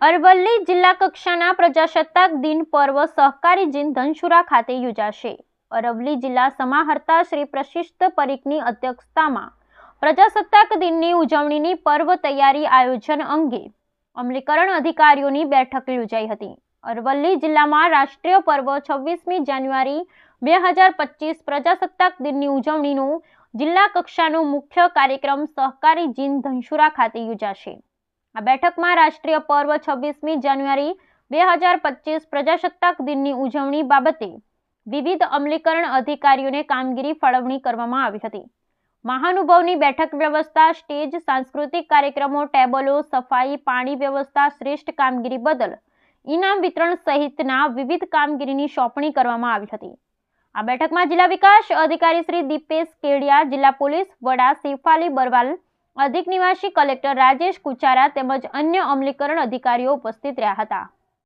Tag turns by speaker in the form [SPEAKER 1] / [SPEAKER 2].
[SPEAKER 1] અરવલ્લી જિલ્લા કક્ષાના પ્રજાસત્તાક દિન પર્વ સહકારી જીન ધનસુરા ખાતે યોજાશે. અરવલ્લી જિલ્લા સમાહર્તા શ્રી પ્રશિષ્ટ પરીખની અધ્યક્ષતામાં પ્રજાસત્તાક દિનની ઉજવણીની પર્વ તૈયારી આયોજન અંગે અમલીકરણ અધિકારીઓની બેઠક યોજાઈ હતી. અરવલ્લી જિલ્લામાં રાષ્ટ્રીય પર્વ છવ્વીસમી જાન્યુઆરી બે હજાર પચીસ પ્રજાસત્તાક દિનની ઉજવણીનો જિલ્લા કક્ષાનો મુખ્ય કાર્યક્રમ સહકારી જીન ધનસુરા ખાતે યોજાશે. આ બેઠકમાં રાષ્ટ્રીય પર્વ છવ્વીસમી જાન્યુઆરી બે હજાર પચીસ પ્રજાસત્તાક દિનની ઉજવણી બાબતે વિવિધ અમલીકરણ અધિકારીઓને કામગીરી ફાળવણી કરવામાં આવી હતી. મહાનુભાવની બેઠક વ્યવસ્થા, સ્ટેજ, સાંસ્કૃતિક કાર્યક્રમો, ટેબલો, સફાઈ, પાણી વ્યવસ્થા, શ્રેષ્ઠ કામગીરી બદલ ઇનામ વિતરણ સહિતના વિવિધ કામગીરીની સોંપણી કરવામાં આવી હતી. આ બેઠકમાં જિલ્લા વિકાસ અધિકારી શ્રી દીપેશ કેડિયા, જિલ્લા પોલીસ વડા શેફાલી બરવાલ અધિક નિવાસી કલેક્ટર રાજેશ કુચારા તેમજ અન્ય અમલીકરણ અધિકારીઓ ઉપસ્થિત રહ્યા હતા.